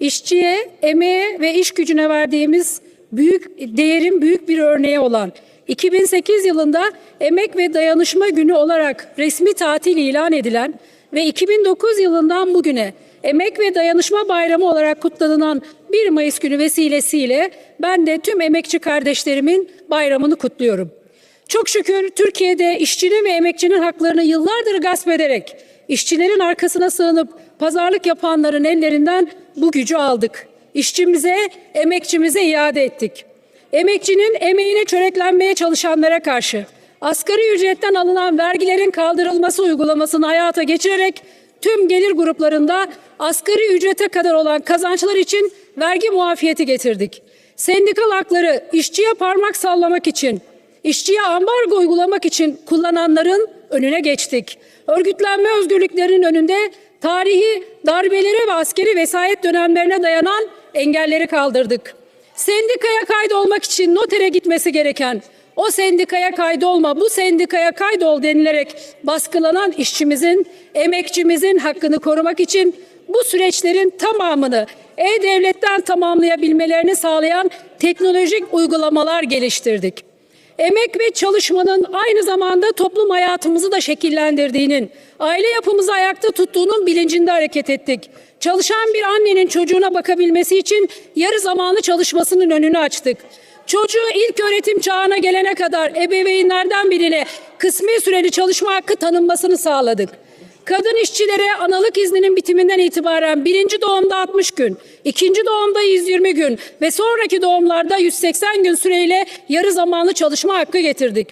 işçiye, emeğe ve iş gücüne verdiğimiz büyük değerin büyük bir örneği olan 2008 yılında Emek ve Dayanışma Günü olarak resmi tatil ilan edilen ve 2009 yılından bugüne Emek ve Dayanışma Bayramı olarak kutlanılan 1 Mayıs günü vesilesiyle ben de tüm emekçi kardeşlerimin bayramını kutluyorum. Çok şükür Türkiye'de işçinin ve emekçinin haklarını yıllardır gasp ederek işçilerin arkasına sığınıp pazarlık yapanların ellerinden bu gücü aldık. İşçimize, emekçimize iade ettik. Emekçinin emeğine çöreklenmeye çalışanlara karşı asgari ücretten alınan vergilerin kaldırılması uygulamasını hayata geçirerek tüm gelir gruplarında asgari ücrete kadar olan kazançlar için vergi muafiyeti getirdik. Sendikal hakları işçiye parmak sallamak için, işçiye ambargo uygulamak için kullananların önüne geçtik. Örgütlenme özgürlüklerinin önünde tarihi darbelere ve askeri vesayet dönemlerine dayanan engelleri kaldırdık. Sendikaya kaydolmak için notere gitmesi gereken o sendikaya kaydolma, bu sendikaya kaydol denilerek baskılanan işçimizin, emekçimizin hakkını korumak için bu süreçlerin tamamını e-devletten tamamlayabilmelerini sağlayan teknolojik uygulamalar geliştirdik. Emek ve çalışmanın aynı zamanda toplum hayatımızı da şekillendirdiğinin, aile yapımızı ayakta tuttuğunun bilincinde hareket ettik. Çalışan bir annenin çocuğuna bakabilmesi için yarı zamanlı çalışmasının önünü açtık. Çocuğu ilk öğretim çağına gelene kadar ebeveynlerden birine kısmi süreli çalışma hakkı tanınmasını sağladık. Kadın işçilere analık izninin bitiminden itibaren birinci doğumda 60 gün, ikinci doğumda 120 gün ve sonraki doğumlarda 180 gün süreyle yarı zamanlı çalışma hakkı getirdik.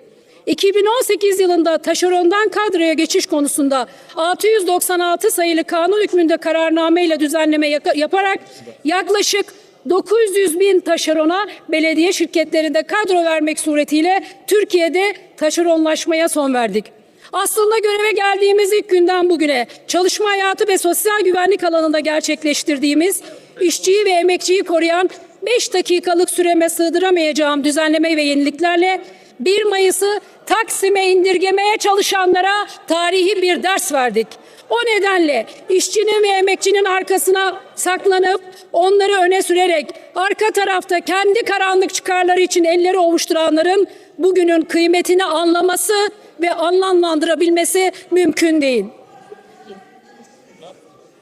2018 yılında taşerondan kadroya geçiş konusunda 696 sayılı kanun hükmünde kararname ile düzenleme yaparak yaklaşık 900 bin taşerona belediye şirketlerinde kadro vermek suretiyle Türkiye'de taşeronlaşmaya son verdik. Aslında göreve geldiğimiz ilk günden bugüne çalışma hayatı ve sosyal güvenlik alanında gerçekleştirdiğimiz işçiyi ve emekçiyi koruyan 5 dakikalık süreme sığdıramayacağım düzenleme ve yeniliklerle 1 Mayıs'ı Taksim'e indirgemeye çalışanlara tarihi bir ders verdik. O nedenle işçinin ve emekçinin arkasına saklanıp onları öne sürerek arka tarafta kendi karanlık çıkarları için elleri ovuşturanların bugünün kıymetini anlaması ve anlamlandırabilmesi mümkün değil.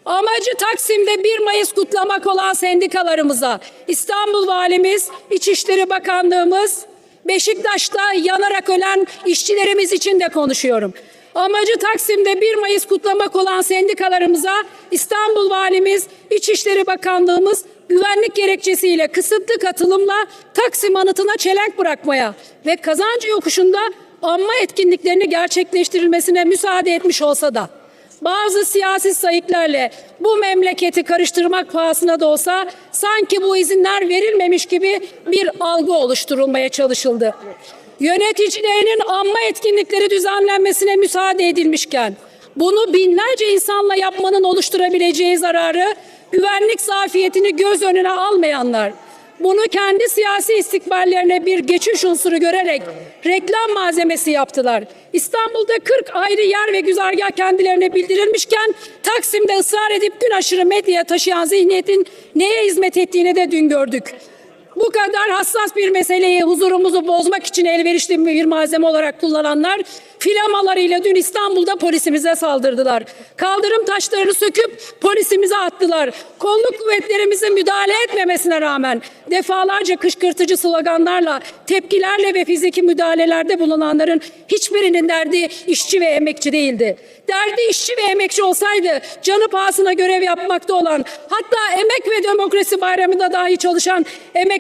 Amacı Taksim'de 1 Mayıs kutlamak olan sendikalarımıza, İstanbul Valimiz, İçişleri Bakanlığımız, Beşiktaş'ta yanarak ölen işçilerimiz için de konuşuyorum. Amacı Taksim'de 1 Mayıs kutlamak olan sendikalarımıza İstanbul Valimiz, İçişleri Bakanlığımız güvenlik gerekçesiyle kısıtlı katılımla Taksim anıtına çelenk bırakmaya ve kazancı yokuşunda anma etkinliklerini gerçekleştirilmesine müsaade etmiş olsa da bazı siyasi sayıklarla bu memleketi karıştırmak pahasına da olsa sanki bu izinler verilmemiş gibi bir algı oluşturulmaya çalışıldı. Yöneticilerinin anma etkinlikleri düzenlenmesine müsaade edilmişken bunu binlerce insanla yapmanın oluşturabileceği zararı güvenlik zafiyetini göz önüne almayanlar bunu kendi siyasi istikballerine bir geçiş unsuru görerek reklam malzemesi yaptılar. İstanbul'da 40 ayrı yer ve güzergah kendilerine bildirilmişken Taksim'de ısrar edip gün aşırı medyaya taşıyan zihniyetin neye hizmet ettiğini de dün gördük. Bu kadar hassas bir meseleyi huzurumuzu bozmak için elverişli bir malzeme olarak kullananlar filamalarıyla dün İstanbul'da polisimize saldırdılar. Kaldırım taşlarını söküp polisimize attılar. Kolluk kuvvetlerimizin müdahale etmemesine rağmen defalarca kışkırtıcı sloganlarla, tepkilerle ve fiziki müdahalelerde bulunanların hiçbirinin derdi işçi ve emekçi değildi. Derdi işçi ve emekçi olsaydı canı pahasına görev yapmakta olan hatta Emek ve Demokrasi Bayramı'nda dahi çalışan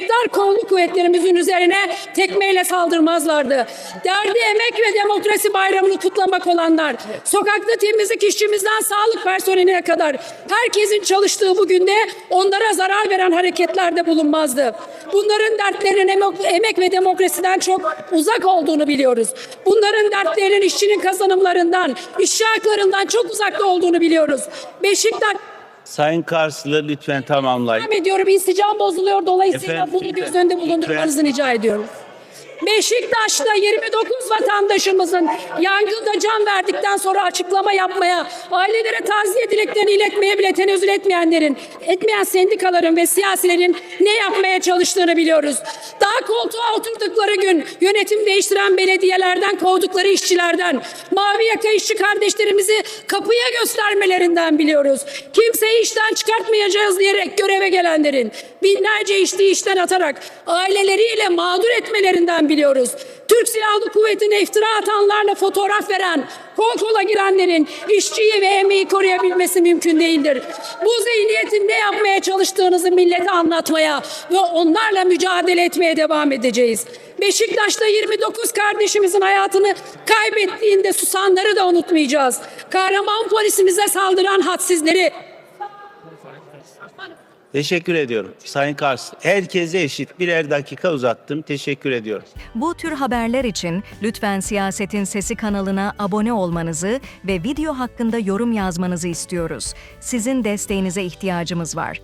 emektar kolluk kuvvetlerimizin üzerine tekmeyle saldırmazlardı. Derdi Emek ve Demokrasi Bayramı'nı kutlamak olanlar, sokakta temizlik işçimizden sağlık personeline kadar herkesin çalıştığı bu günde onlara zarar veren hareketlerde bulunmazdı. Bunların dertlerinin emek ve demokrasiden çok uzak olduğunu biliyoruz. Bunların dertlerinin işçinin kazanımlarından, işçi haklarından çok uzakta olduğunu biliyoruz. Beşiktaş Sayın Karslı lütfen tamamlayın. devam ediyorum. İnsicam bozuluyor. Dolayısıyla Efendim, bunu göz önünde bulundurmanızı rica ediyorum. Beşiktaş'ta 29 vatandaşımızın yangında can verdikten sonra açıklama yapmaya, ailelere taziye dileklerini iletmeye bile tenezzül etmeyenlerin, etmeyen sendikaların ve siyasilerin ne yapmaya çalıştığını biliyoruz. Daha koltuğa oturdukları gün yönetim değiştiren belediyelerden kovdukları işçilerden, mavi yaka işçi kardeşlerimizi kapıya göstermelerinden biliyoruz. Kimseyi işten çıkartmayacağız diyerek göreve gelenlerin, binlerce işçi işten atarak aileleriyle mağdur etmelerinden biliyoruz. Türk Silahlı Kuvveti'ne iftira atanlarla fotoğraf veren, kol girenlerin işçiyi ve emeği koruyabilmesi mümkün değildir. Bu zihniyetin ne yapmaya çalıştığınızı millete anlatmaya ve onlarla mücadele etmeye devam edeceğiz. Beşiktaş'ta 29 kardeşimizin hayatını kaybettiğinde susanları da unutmayacağız. Kahraman polisimize saldıran hadsizleri, Teşekkür ediyorum. Sayın Kars, herkese eşit birer dakika uzattım. Teşekkür ediyorum. Bu tür haberler için lütfen Siyasetin Sesi kanalına abone olmanızı ve video hakkında yorum yazmanızı istiyoruz. Sizin desteğinize ihtiyacımız var.